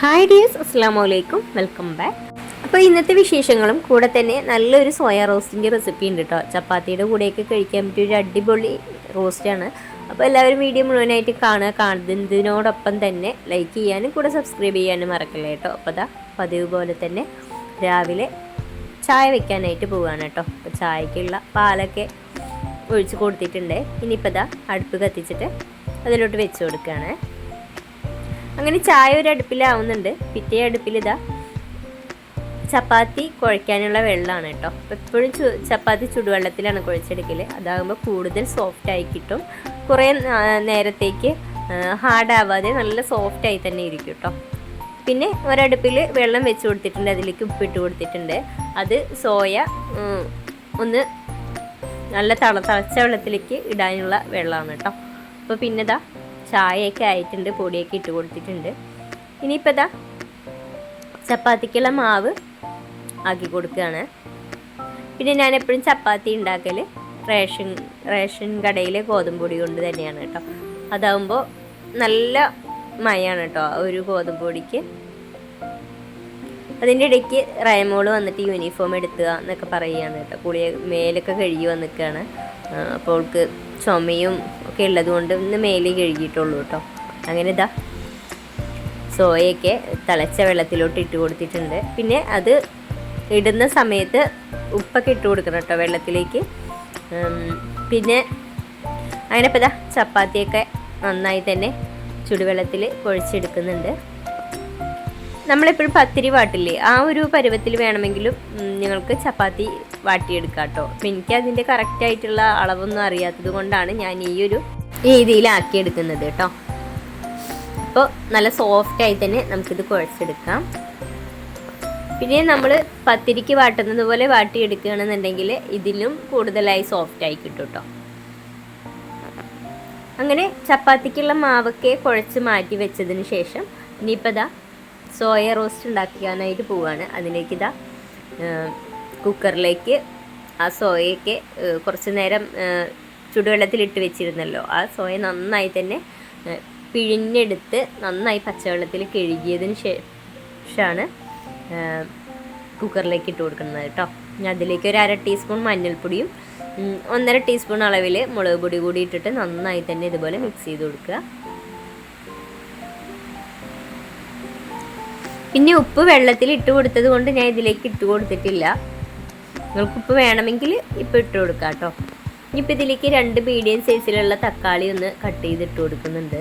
Hi dears അസ്സാം വലൈക്കും welcome back അപ്പോൾ ഇന്നത്തെ വിശേഷങ്ങളും കൂടെ തന്നെ നല്ലൊരു സോയ റോസ്റ്റിന്റെ റെസിപ്പി ഉണ്ട് കേട്ടോ ചപ്പാത്തിയുടെ കൂടെയൊക്കെ കഴിക്കാൻ പറ്റിയ ഒരു അടിപൊളി റോസ്റ്റാണ് അപ്പോൾ എല്ലാവരും വീഡിയോ മുഴുവനായിട്ട് കാണുക കാണുന്നതിനോടൊപ്പം തന്നെ ലൈക്ക് ചെയ്യാനും കൂടെ സബ്സ്ക്രൈബ് ചെയ്യാനും മറക്കല്ലേ കേട്ടോ അപ്പോൾ അതാ പതിവ് പോലെ തന്നെ രാവിലെ ചായ വെക്കാനായിട്ട് പോവുകയാണ് കേട്ടോ അപ്പോൾ ചായക്കുള്ള പാലൊക്കെ ഒഴിച്ച് കൊടുത്തിട്ടുണ്ട്. ഇനിയിപ്പോൾ ദാ അടുപ്പ് കത്തിച്ചിട്ട് അതിലോട്ട് വെച്ച് കൊടുക്കുകയാണ് അങ്ങനെ ചായ ഒരു അടുപ്പിലാവുന്നുണ്ട്. പിറ്റേ അടുപ്പിൽ ഇതാ ചപ്പാത്തി കുഴയ്ക്കാനുള്ള വെള്ളമാണ് കേട്ടോ. അപ്പോൾ എപ്പോഴും ചപ്പാത്തി ചുടുവെള്ളത്തിലാണ് കുഴച്ചെടുക്കൽ അതാകുമ്പോൾ കൂടുതൽ സോഫ്റ്റ് ആയി കിട്ടും. കുറേ നേരത്തേക്ക് ഹാർഡാവാതെ നല്ല സോഫ്റ്റായി തന്നെ ഇരിക്കും കേട്ടോ. പിന്നെ ഒരടുപ്പിൽ വെള്ളം വെച്ച് കൊടുത്തിട്ടുണ്ട്. അതിലേക്ക് ഉപ്പിട്ട് കൊടുത്തിട്ടുണ്ട്. അത് സോയ ഒന്ന് നല്ല തള തിളച്ച വെള്ളത്തിലേക്ക് ഇടാനുള്ള വെള്ളമാണ് കേട്ടോ. അപ്പോൾ പിന്നെ ഇതാ ചായയൊക്കെ ആയിട്ടുണ്ട് പൊടിയൊക്കെ ഇട്ട് കൊടുത്തിട്ടുണ്ട്. ഇനിയിപ്പോൾ ഇതാ ചപ്പാത്തിക്കുള്ള മാവ് ആക്കി കൊടുക്കുകയാണ്. പിന്നെ ഞാൻ എപ്പോഴും ചപ്പാത്തി ഉണ്ടാക്കൽ റേഷൻ റേഷൻ കടയിലെ ഗോതമ്പൊടി കൊണ്ട് തന്നെയാണ് കേട്ടോ. അതാവുമ്പോൾ നല്ല മയാണ് കേട്ടോ ഒരു ഗോതമ്പൊടിക്ക്. അതിന്റെ ഇടയ്ക്ക് റയമോൾ വന്നിട്ട് യൂണിഫോം എടുത്തുക എന്നൊക്കെ പറയുകയാണ് കേട്ടോ. കുളിയെ മേലൊക്കെ കഴുകി വന്നിക്കുകയാണ് അപ്പോൾ അവൾക്ക് ചുമയും ഒക്കെ ഉള്ളത് കൊണ്ട് ഒന്ന് മേലേ കഴുകിയിട്ടുള്ളൂ കേട്ടോ. അങ്ങനെ ഇതാ. സോയയൊക്കെ തിളച്ച വെള്ളത്തിലോട്ട് ഇട്ട് കൊടുത്തിട്ടുണ്ട്. പിന്നെ അത് ഇടുന്ന സമയത്ത് ഉപ്പൊക്കെ ഇട്ട് കൊടുക്കണം കേട്ടോ വെള്ളത്തിലേക്ക്. പിന്നെ അങ്ങനെ ഇപ്പോൾ ഇതാ ചപ്പാത്തിയൊക്കെ നന്നായി തന്നെ ചുടുവെള്ളത്തിൽ കുഴച്ചെടുക്കുന്നുണ്ട്. നമ്മളെപ്പോഴും പത്തിരി വാട്ടില്ലേ? ആ ഒരു പരുവത്തിൽ വേണമെങ്കിലും നിങ്ങൾക്ക് ചപ്പാത്തി വാട്ടിയെടുക്കാം കേട്ടോ. അപ്പം എനിക്ക് അതിന്റെ കറക്റ്റായിട്ടുള്ള അളവൊന്നും അറിയാത്തത് കൊണ്ടാണ് ഞാൻ ഈ ഒരു രീതിയിലാക്കി എടുക്കുന്നത് കേട്ടോ. അപ്പോൾ നല്ല സോഫ്റ്റായി തന്നെ നമുക്കിത് കുഴച്ചെടുക്കാം. പിന്നെ നമ്മൾ പത്തിരിക്ക് വാട്ടുന്നത് പോലെ വാട്ടിയെടുക്കുകയാണെന്നുണ്ടെങ്കിൽ ഇതിലും കൂടുതലായി സോഫ്റ്റ് ആയി കിട്ടും കേട്ടോ. അങ്ങനെ ചപ്പാത്തിക്കുള്ള മാവൊക്കെ കുഴച്ച് മാറ്റി വെച്ചതിന് ശേഷം ഇനിയിപ്പോൾ ഇതാ സോയ റോസ്റ്റ് ഉണ്ടാക്കാനായിട്ട് പോവുകയാണ് അതിലേക്ക് ഇതാ കുക്കറിലേക്ക് ആ സോയയൊക്കെ കുറച്ച് നേരം ചുടുവെള്ളത്തിലിട്ട് വെച്ചിരുന്നല്ലോ. ആ സോയ നന്നായി തന്നെ പിഴിഞ്ഞെടുത്ത് നന്നായി പച്ചവെള്ളത്തിൽ കഴുകിയതിന് ശേഷമാണ് കുക്കറിലേക്ക് ഇട്ട് കൊടുക്കുന്നത് കേട്ടോ. അതിലേക്ക് ഒരു അര ടീസ്പൂൺ മഞ്ഞൾപ്പൊടിയും ഒന്നര ടീസ്പൂൺ അളവിൽ മുളക് പൊടി കൂടി ഇട്ടിട്ട് നന്നായി തന്നെ ഇതുപോലെ മിക്സ് ചെയ്ത് കൊടുക്കുക. പിന്നെ ഉപ്പ് വെള്ളത്തിൽ ഇട്ട് കൊടുത്തത് കൊണ്ട് ഞാൻ ഇതിലേക്ക് ഇട്ട് കൊടുത്തിട്ടില്ല. നിങ്ങൾക്ക് ഉപ്പ് വേണമെങ്കിൽ ഇപ്പം ഇട്ട് കൊടുക്കാം കേട്ടോ. ഇനിയിപ്പോൾ ഇതിലേക്ക് രണ്ട് മീഡിയം സൈസിലുള്ള തക്കാളി ഒന്ന് കട്ട് ചെയ്തിട്ട് കൊടുക്കുന്നുണ്ട്.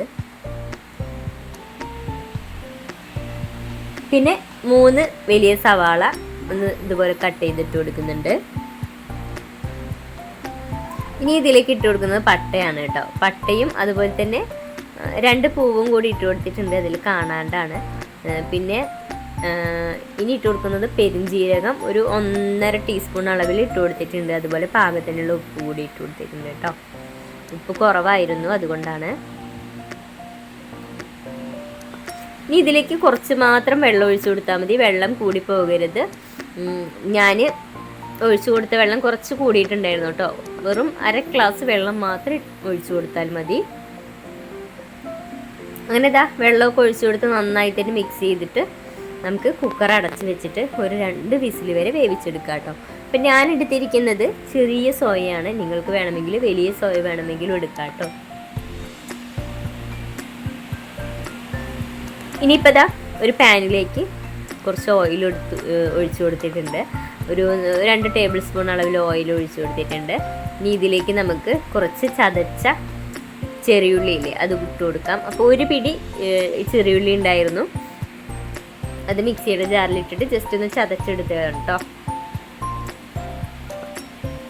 പിന്നെ മൂന്ന് വലിയ സവാള ഒന്ന് ഇതുപോലെ കട്ട് ചെയ്തിട്ട് കൊടുക്കുന്നുണ്ട്. ഇനി ഇതിലേക്ക് ഇട്ട് കൊടുക്കുന്നത് പട്ടയാണ് കേട്ടോ. പട്ടയും അതുപോലെ തന്നെ രണ്ട് പൂവും കൂടി ഇട്ട് കൊടുത്തിട്ടുണ്ട്. അതിൽ കാണാണ്ടാണ്. പിന്നെ ഇനി ഇട്ട് കൊടുക്കുന്നത് പെരുംജീരകം. ഒരു ഒന്നര ടീസ്പൂൺ അളവിൽ ഇട്ട് കൊടുത്തിട്ടുണ്ട്. അതുപോലെ പാകത്തിനുള്ള ഉപ്പ് കൂടി ഇട്ട് കൊടുത്തിട്ടുണ്ട് കേട്ടോ. ഉപ്പ് കുറവായിരുന്നു അതുകൊണ്ടാണ്. ഇനി ഇതിലേക്ക് കുറച്ച് മാത്രം വെള്ളം ഒഴിച്ചു കൊടുത്താൽ മതി. വെള്ളം കൂടി പോകരുത്. ഞാൻ ഒഴിച്ചു കൊടുത്ത വെള്ളം കുറച്ച് കൂടിയിട്ടുണ്ടായിരുന്നു കേട്ടോ. വെറും അര ഗ്ലാസ് വെള്ളം മാത്രം ഒഴിച്ചു കൊടുത്താൽ മതി. അങ്ങനെ ഇതാ വെള്ളമൊക്കെ ഒഴിച്ചു കൊടുത്ത് നന്നായിട്ട് മിക്സ് ചെയ്തിട്ട് നമുക്ക് കുക്കർ അടച്ച് വെച്ചിട്ട് ഒരു രണ്ട് വിസിൽ വരെ വേവിച്ചെടുക്കാം കേട്ടോ. അപ്പം ഞാൻ എടുത്തിരിക്കുന്നത് ചെറിയ സോയയാണ്. നിങ്ങൾക്ക് വേണമെങ്കിൽ വലിയ സോയ വേണമെങ്കിലും എടുക്കാം കേട്ടോ. ഇനിയിപ്പോൾ ദാ ഒരു പാനിലേക്ക് കുറച്ച് ഓയിൽ എടുത്ത് ഒഴിച്ചു കൊടുത്തിട്ടുണ്ട്. ഒരു രണ്ട് ടേബിൾ സ്പൂൺ അളവിൽ ഓയിൽ ഒഴിച്ചു കൊടുത്തിട്ടുണ്ട്. ഇനി ഇതിലേക്ക് നമുക്ക് കുറച്ച് ചതച്ച ചെറിയുള്ളിയില്ലേ അത് ഇട്ട് കൊടുക്കാം. അപ്പോൾ ഒരു പിടി ചെറിയുള്ളി ഉണ്ടായിരുന്നു. അത് മിക്സിയുടെ ജാറിലിട്ടിട്ട് ജസ്റ്റ് ഒന്ന് ചതച്ചെടുത്ത് കേട്ടോ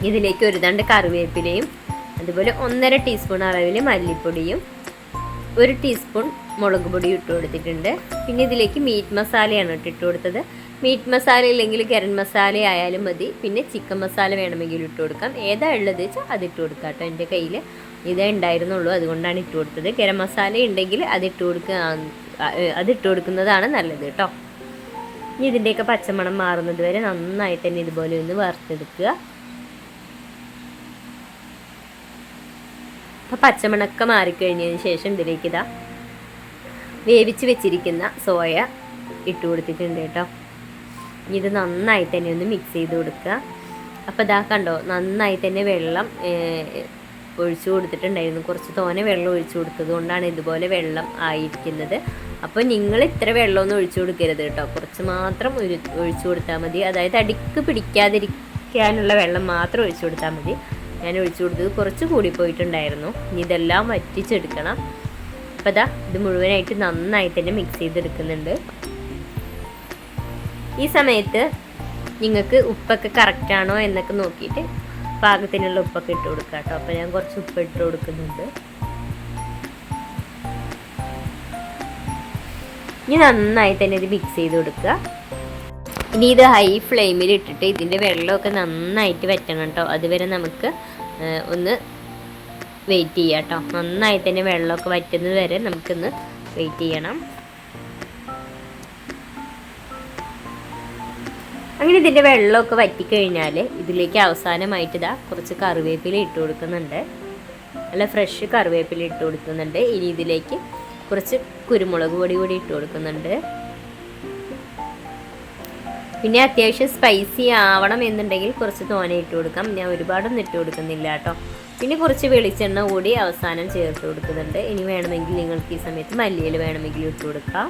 ഇതിലേക്ക് ഒരു തണ്ട് കറിവേപ്പിലയും അതുപോലെ ഒന്നര ടീസ്പൂൺ അളവിൽ മല്ലിപ്പൊടിയും ഒരു ടീസ്പൂൺ മുളക് പൊടി ഇട്ട് കൊടുത്തിട്ടുണ്ട്. പിന്നെ ഇതിലേക്ക് മീറ്റ് മസാലയാണ് ഇട്ടിട്ട് ഇട്ട് കൊടുത്തത്. മീറ്റ് മസാല ഇല്ലെങ്കിൽ ഗരം മസാല ആയാലും മതി. പിന്നെ ചിക്കൻ മസാല വേണമെങ്കിൽ ഇട്ട് കൊടുക്കാം. ഏതാ ഉള്ളത് വെച്ചാൽ അത് ഇട്ട് കൊടുക്കാം കേട്ടോ എന്റെ കയ്യിൽ. ഇതേ ഉണ്ടായിരുന്നുള്ളൂ അതുകൊണ്ടാണ് ഇട്ട് കൊടുത്തത്. ഗരം മസാല ഉണ്ടെങ്കിൽ അതിട്ട് കൊടുക്കുക അതിട്ട് കൊടുക്കുന്നതാണ് നല്ലത് കേട്ടോ ഇനി ഇതിന്റെയൊക്കെ പച്ചമണം മാറുന്നത് വരെ നന്നായിട്ട് തന്നെ ഇതുപോലെ ഒന്ന് വറുത്തെടുക്കുക. അപ്പോൾ പച്ചമണക്ക മാറിക്കഴിഞ്ഞതിന് ശേഷം ഇതിലേക്ക് ഇതാ വേവിച്ച് വെച്ചിരിക്കുന്ന സോയ ഇട്ട് കൊടുത്തിട്ടുണ്ട് കേട്ടോ. ഇനി ഇത് നന്നായി തന്നെ ഒന്ന് മിക്സ് ചെയ്ത് കൊടുക്കുക. അപ്പോൾ ഇതാ കണ്ടോ നന്നായി തന്നെ വെള്ളം ഒഴിച്ചു കൊടുത്തിട്ടുണ്ടായിരുന്നു. കുറച്ച് തോനെ വെള്ളം ഒഴിച്ചു കൊടുത്തത് കൊണ്ടാണ് ഇതുപോലെ വെള്ളം ആയിരിക്കുന്നത്. അപ്പോൾ നിങ്ങൾ ഇത്ര വെള്ളമൊന്നും ഒഴിച്ചു കൊടുക്കരുത് കേട്ടോ. കുറച്ച് മാത്രം ഒഴിച്ചു കൊടുത്താൽ മതി. അതായത് അടിക്ക് പിടിക്കാതിരിക്കാനുള്ള വെള്ളം മാത്രം ഒഴിച്ചു കൊടുത്താൽ മതി. ഞാൻ ഒഴിച്ചു കൊടുത്തത് കുറച്ച് കൂടി പോയിട്ടുണ്ടായിരുന്നു. ഇനി ഇതെല്ലാം വറ്റിച്ചെടുക്കണം. അപ്പോൾ ഇതാ ഇത് മുഴുവനായിട്ട് നന്നായി തന്നെ മിക്സ് ചെയ്തെടുക്കുന്നുണ്ട്. ഈ സമയത്ത് നിങ്ങൾക്ക് ഉപ്പൊക്കെ കറക്റ്റാണോ എന്നൊക്കെ നോക്കിയിട്ട് പാകത്തിനുള്ള ഉപ്പൊക്കെ ഇട്ട് കൊടുക്കുക കേട്ടോ. അപ്പോൾ ഞാൻ കുറച്ച് ഉപ്പ് ഇട്ട് കൊടുക്കുന്നുണ്ട്. ഇനി നന്നായി തന്നെ ഇത് മിക്സ് ചെയ്ത് കൊടുക്കുക. ഇനി ഇത് ഹൈ ഫ്ലെയിമിൽ ഇട്ടിട്ട് ഇതിന്റെ വെള്ളമൊക്കെ നന്നായിട്ട് വറ്റണം കേട്ടോ. അതുവരെ നമുക്ക് ഒന്ന് വെയിറ്റ് ചെയ്യാം കേട്ടോ. നന്നായി തന്നെ വെള്ളമൊക്കെ വറ്റുന്നത് വരെ നമുക്കൊന്ന് വെയിറ്റ് ചെയ്യണം. അങ്ങനെ ഇതിന്റെ വെള്ളമൊക്കെ വറ്റിക്കഴിഞ്ഞാൽ ഇതിലേക്ക് അവസാനമായിട്ട് ഇതാ കുറച്ച് കറിവേപ്പില ഇട്ട് കൊടുക്കുന്നുണ്ട്. നല്ല ഫ്രഷ് കറിവേപ്പില ഇട്ട് കൊടുക്കുന്നുണ്ട്. ഇനി ഇതിലേക്ക് കുറച്ച് കുരുമുളക് പൊടി കൂടി ഇട്ട് കൊടുക്കുന്നുണ്ട്. പിന്നെ അത്യാവശ്യം സ്പൈസി ആവണം എന്നുണ്ടെങ്കിൽ കുറച്ച് തോന ഇട്ട് കൊടുക്കാം. ഞാൻ ഒരുപാടൊന്നും ഇട്ട് കൊടുക്കുന്നില്ല കേട്ടോ. പിന്നെ കുറച്ച് വെളിച്ചെണ്ണ കൂടി അവസാനം ചേർത്ത് കൊടുക്കുന്നുണ്ട്. ഇനി വേണമെങ്കിൽ നിങ്ങൾക്ക് ഈ സമയത്ത് മല്ലിയിൽ വേണമെങ്കിൽ ഇട്ട് കൊടുക്കാം.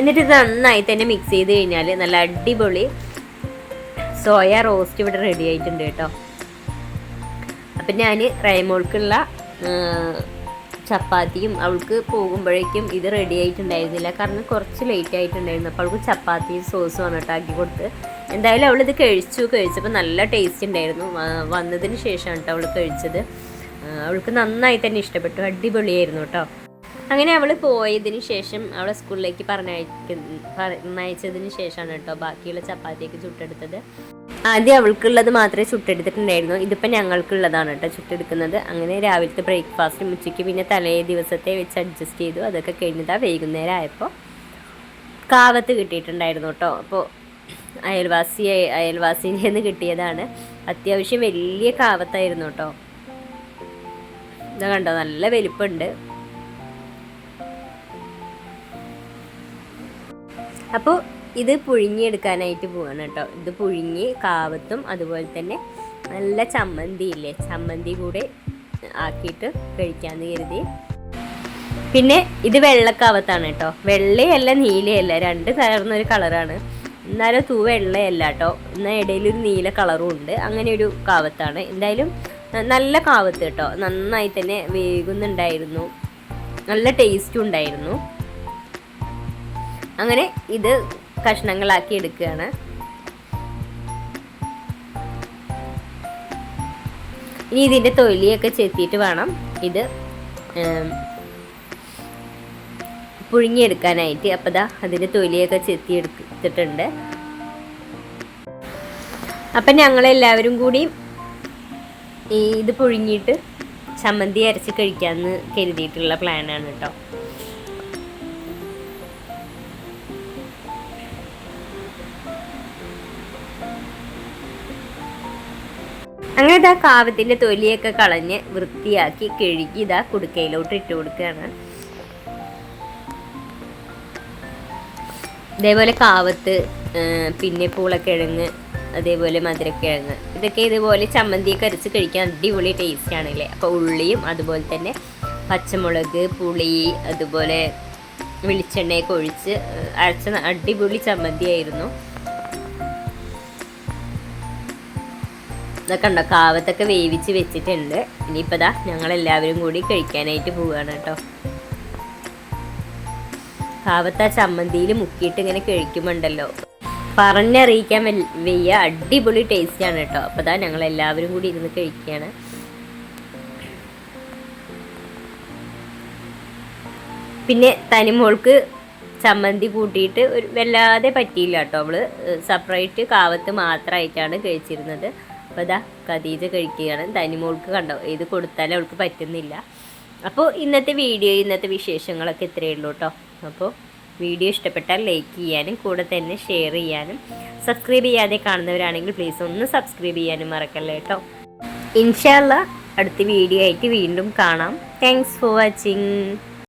എന്നിട്ട് ഇത് നന്നായി തന്നെ മിക്സ് ചെയ്ത് കഴിഞ്ഞാൽ നല്ല അടിപൊളി സോയ റോസ്റ്റ് ഇവിടെ റെഡി ആയിട്ടുണ്ട് കേട്ടോ. അപ്പം ഞാൻ റൈമോൾക്കുള്ള ചപ്പാത്തിയും അവൾക്ക് പോകുമ്പോഴേക്കും ഇത് റെഡി ആയിട്ടുണ്ടായിരുന്നില്ല. കാരണം കുറച്ച് ലേറ്റ് ആയിട്ടുണ്ടായിരുന്നു. അപ്പോൾ അവൾക്ക് ചപ്പാത്തിയും സോസും ആക്കി കൊടുത്ത്. എന്തായാലും അവൾ ഇത് കഴിച്ചു കഴിച്ചപ്പോൾ നല്ല ടേസ്റ്റ് ഉണ്ടായിരുന്നു. വന്നതിന് ശേഷമാണ് കേട്ടോ അവൾ കഴിച്ചത്. അവൾക്ക് നന്നായി തന്നെ ഇഷ്ടപ്പെട്ടു. അടിപൊളിയായിരുന്നു കേട്ടോ. അങ്ങനെ അവൾ പോയതിന് ശേഷം അവളെ സ്കൂളിലേക്ക് പറഞ്ഞയച്ചതിന് ശേഷമാണ് കേട്ടോ ബാക്കിയുള്ള ചപ്പാത്തിയൊക്കെ ചുട്ടെടുത്തത്. ആദ്യം അവൾക്കുള്ളത് മാത്രമേ ചുട്ടെടുത്തിട്ടുണ്ടായിരുന്നു. ഇതിപ്പോൾ ഞങ്ങൾക്കുള്ളതാണ് കേട്ടോ ചുട്ടെടുക്കുന്നത്. അങ്ങനെ രാവിലത്തെ ബ്രേക്ക്ഫാസ്റ്റും ഉച്ചയ്ക്ക് പിന്നെ തലേ ദിവസത്തെ വെച്ച് അഡ്ജസ്റ്റ് ചെയ്തു. അതൊക്കെ കഴിഞ്ഞതാ വൈകുന്നേരം ആയപ്പോൾ കാവത്ത് കിട്ടിയിട്ടുണ്ടായിരുന്നു കേട്ടോ. അപ്പോൾ അയൽവാസി അയൽവാസിന്റെ നിന്ന് കിട്ടിയതാണ്. അത്യാവശ്യം വലിയ കാവത്തായിരുന്നു കേട്ടോ. ഇതാ കണ്ടോ നല്ല വലിപ്പമുണ്ട് അപ്പോൾ ഇത് പുഴുങ്ങിയെടുക്കാനായിട്ട് പോവാണ് കേട്ടോ. ഇത് പുഴുങ്ങി കാവത്തും അതുപോലെ തന്നെ നല്ല ചമ്മന്തി ഇല്ലേ? ചമ്മന്തി കൂടെ ആക്കിയിട്ട് കഴിക്കാമെന്ന് കരുതി. പിന്നെ ഇത് വെള്ളക്കാവത്താണ് കേട്ടോ. വെള്ളയല്ല നീലയല്ല. രണ്ട് കലർന്നൊരു കളറാണ്. എന്നാലും തൂ വെള്ളയല്ല കേട്ടോ. എന്നാൽ ഇടയിൽ ഒരു നീല കളറും ഉണ്ട്. അങ്ങനെ ഒരു കാവത്താണ്. എന്തായാലും നല്ല കാവത്ത് കേട്ടോ. നന്നായി തന്നെ വേകുന്നുണ്ടായിരുന്നു. നല്ല ടേസ്റ്റും ഉണ്ടായിരുന്നു. അങ്ങനെ ഇത് കഷ്ണങ്ങളാക്കി എടുക്കുകയാണ്. ഇനി ഇതിന്റെ തൊലിയൊക്കെ ചെത്തിയിട്ട് വേണം ഇത് പുഴുങ്ങിയെടുക്കാനായിട്ട്. അപ്പോൾ ദാ അതിന്റെ തൊലിയൊക്കെ ചെത്തി എടുത്തിട്ടുണ്ട് അപ്പം ഞങ്ങളെല്ലാവരും കൂടി ഈ ഇത് പുഴുങ്ങിയിട്ട് ചമ്മന്തി അരച്ച് കഴിക്കാമെന്ന് കരുതിയിട്ടുള്ള പ്ലാനാണ് കേട്ടോ. അങ്ങനെ ഇതാ കാവത്തിന്റെ തൊലിയൊക്കെ കളഞ്ഞ് വൃത്തിയാക്കി കഴുകി ഇതാ കുടുക്കയിലോട്ട് ഇട്ട് കൊടുക്കുകയാണ്. ഇതേപോലെ കാവത്ത് പിന്നെ പൂളക്കിഴങ്ങ് അതേപോലെ മധുരക്കിഴങ്ങ് ഇതൊക്കെ ഇതുപോലെ ചമ്മന്തിയൊക്കെ അരച്ച് കഴിക്കാൻ അടിപൊളി ടേസ്റ്റ് ആണല്ലേ? അപ്പോൾ ഉള്ളിയും അതുപോലെ തന്നെ പച്ചമുളക് പുളി അതുപോലെ വെളിച്ചെണ്ണയൊക്കെ ഒഴിച്ച് അരച്ച അടിപൊളി ചമ്മന്തിയായിരുന്നു. ഇതൊക്കെ ഉണ്ടോ കാവത്തൊക്കെ വേവിച്ച് വെച്ചിട്ടുണ്ട്. ഇനിയിപ്പോൾ ദാ ഞങ്ങളെല്ലാവരും കൂടി കഴിക്കാനായിട്ട് പോവുകയാണ് കേട്ടോ. കാവത്ത് ആ ചമ്മന്തിയിൽ മുക്കിയിട്ട് ഇങ്ങനെ കഴിക്കുമ്പോണ്ടല്ലോ. പറഞ്ഞറിയിക്കാൻ വയ്യ. അടിപൊളി ടേസ്റ്റ് ആണ് കേട്ടോ. അപ്പോൾ ദാ ഞങ്ങൾ എല്ലാവരും കൂടി ഇരുന്ന് കഴിക്കുകയാണ് പിന്നെ തനിമോൾക്ക് ചമ്മന്തി കൂട്ടിയിട്ട് ഒരു വല്ലാതെ പറ്റിയില്ല കേട്ടോ. അവൾ സെപ്പറേറ്റ് കാവത്ത് മാത്രമായിട്ടാണ് കഴിച്ചിരുന്നത്. അപ്പോൾ ഇതാ ഖദീജ കഴിക്കുകയാണ്. തനിമോൾക്ക് കണ്ടോ ഇത് കൊടുത്താലും അവൾക്ക് പറ്റുന്നില്ല. അപ്പോൾ ഇന്നത്തെ വീഡിയോ ഇന്നത്തെ വിശേഷങ്ങളൊക്കെ ഇത്രയേ ഉള്ളൂ കേട്ടോ അപ്പോൾ വീഡിയോ ഇഷ്ടപ്പെട്ടാൽ ലൈക്ക് ചെയ്യാനും കൂടെ തന്നെ ഷെയർ ചെയ്യാനും സബ്സ്ക്രൈബ് ചെയ്യാതെ കാണുന്നവരാണെങ്കിൽ പ്ലീസ് ഒന്ന് സബ്സ്ക്രൈബ് ചെയ്യാനും മറക്കല്ലേ കേട്ടോ ഇൻഷാല്ല അടുത്ത വീഡിയോ ആയിട്ട് വീണ്ടും കാണാം. Thanks for watching